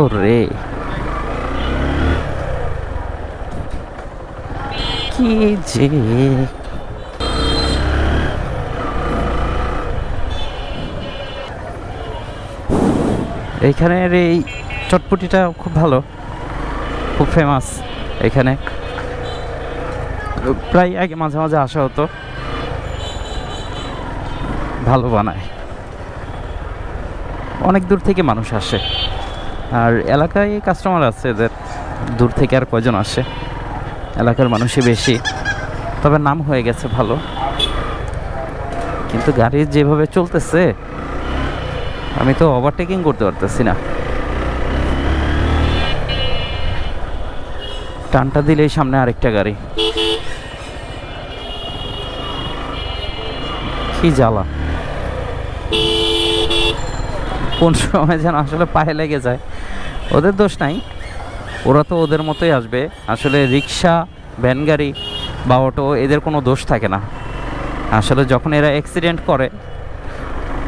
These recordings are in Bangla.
ও রে কি যে? এইখানের এই চটপটিটা খুব ভালো, খুব ফেমাস এখানে। প্রায় আগে মাঝে মাঝে আসা হতো। ভালো বানায়। অনেক দূর থেকে মানুষ আসে। আর এলাকায় কাস্টমার আছে এদের দূর থেকে আর কয়জন আসে? এলাকার মানুষই বেশি। তবে নাম হয়ে গেছে ভালো। কিন্তু গাড়ি যেভাবে চলতেছে, আমি তো ওভারটেকিং করতে পারতেছি না। টানটা দিলেই সামনে আরেকটা গাড়ি। কি জ্বালা। কোন সময় যেন আসলে পায়ে লেগে যায়। ওদের দোষ নাই। ওরা তো ওদের মতোই আসবে। আসলে রিক্সা ভ্যান গাড়ি বা অটো এদের কোনো দোষ থাকে না। আসলে যখন এরা অ্যাক্সিডেন্ট করে,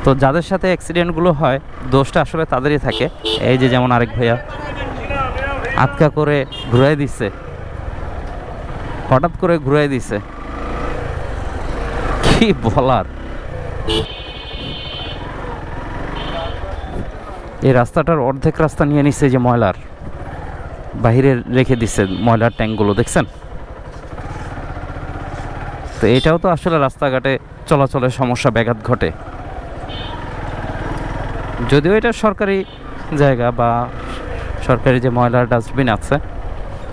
তো যাদের সাথে অ্যাক্সিডেন্টগুলো হয়, দোষটা আসলে তাদেরই থাকে। এই যে যেমন আরেক ভাইয়া আটকা করে ঘুরাই দিচ্ছে হঠাৎ করে ঘুরাই দিছে। কি বলার? এই রাস্তাটার অর্ধেক রাস্তা নিয়ে নিচ্ছে যে ময়লার। বাহিরে রেখে দিচ্ছে ময়লার ট্যাঙ্কগুলো, দেখছেন? তো এটাও তো আসলে রাস্তাঘাটে চলাচলের সমস্যা, ব্যাঘাত ঘটে। যদিও এটা সরকারি জায়গা বা সরকারি যে ময়লার ডাস্টবিন আছে,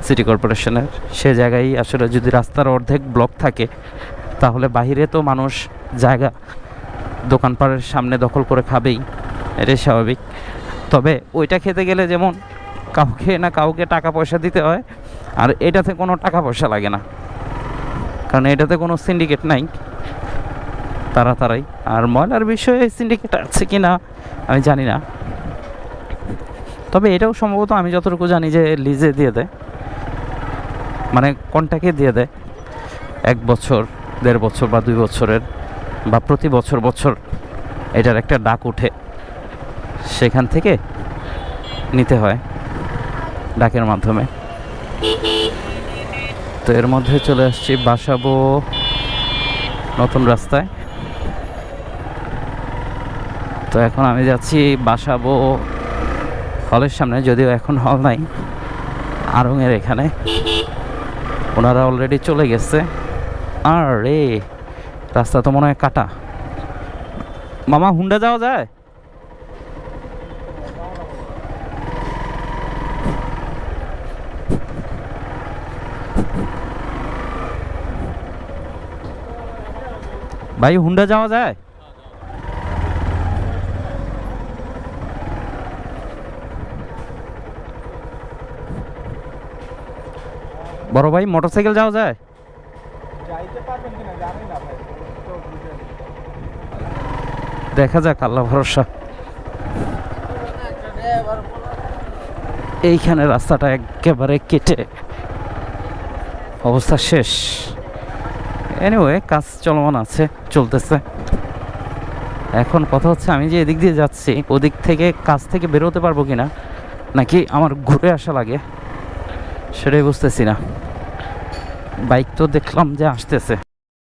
সিটি কর্পোরেশনের, সে জায়গায় আসলে যদি রাস্তার অর্ধেক ব্লক থাকে, তাহলে বাহিরে তো মানুষ জায়গা দোকানপাটের সামনে দখল করে খাবেই। এটাই স্বাভাবিক। তবে ওইটা খেতে গেলে যেমন কাউকে না কাউকে টাকা পয়সা দিতে হয়, আর এটাতে কোনো টাকা পয়সা লাগে না। কারণ এটাতে কোনো সিন্ডিকেট নাই, তারা তারাই। আর ময়লার বিষয়ে সিন্ডিকেট আছে কি না, আমি জানি না। তবে এটাও সম্ভবত আমি যতটুকু জানি যে লিজে দিয়ে দেয়। মানে কন্ট্যাক্টে দিয়ে দেয়। এক বছর, দেড় বছর বা দুই বছরের বা প্রতি বছর বছর এটার একটা ডাক উঠে সেখান থেকে নিতে হয় ডাকের মাধ্যমে। তো এর মধ্যে চলে আসছি বাসাবো নতুন রাস্তায়। তো এখন আমি যাচ্ছি বাসাবো হলের সামনে, যদিও এখন হল নাই আরঙের এখানে। ওনারা অলরেডি চলে গেছে। আর রে রাস্তা তো মনে হয় কাটা। মামা, হুন্ডা যাওয়া যায়? ভাই হুন্ডা যাওয়া যায়? বড় ভাই মোটরসাইকেল যাওয়া যায়? দেখা যাক আল্লাহ ভরসা। এইখানে রাস্তাটা একেবারে কেটে। অবস্থা শেষ। এনিওয়ে কাজ চলমান আছে, চলতেছে। এখন কথা হচ্ছে আমি যে এদিক দিয়ে যাচ্ছি, ওদিক থেকে কাজ থেকে বেরোতে পারব কিনা, নাকি আমার ঘুরে আসা লাগে, সেটাই বুঝতেছি না। বাইক তো দেখলাম যে আসতেছে।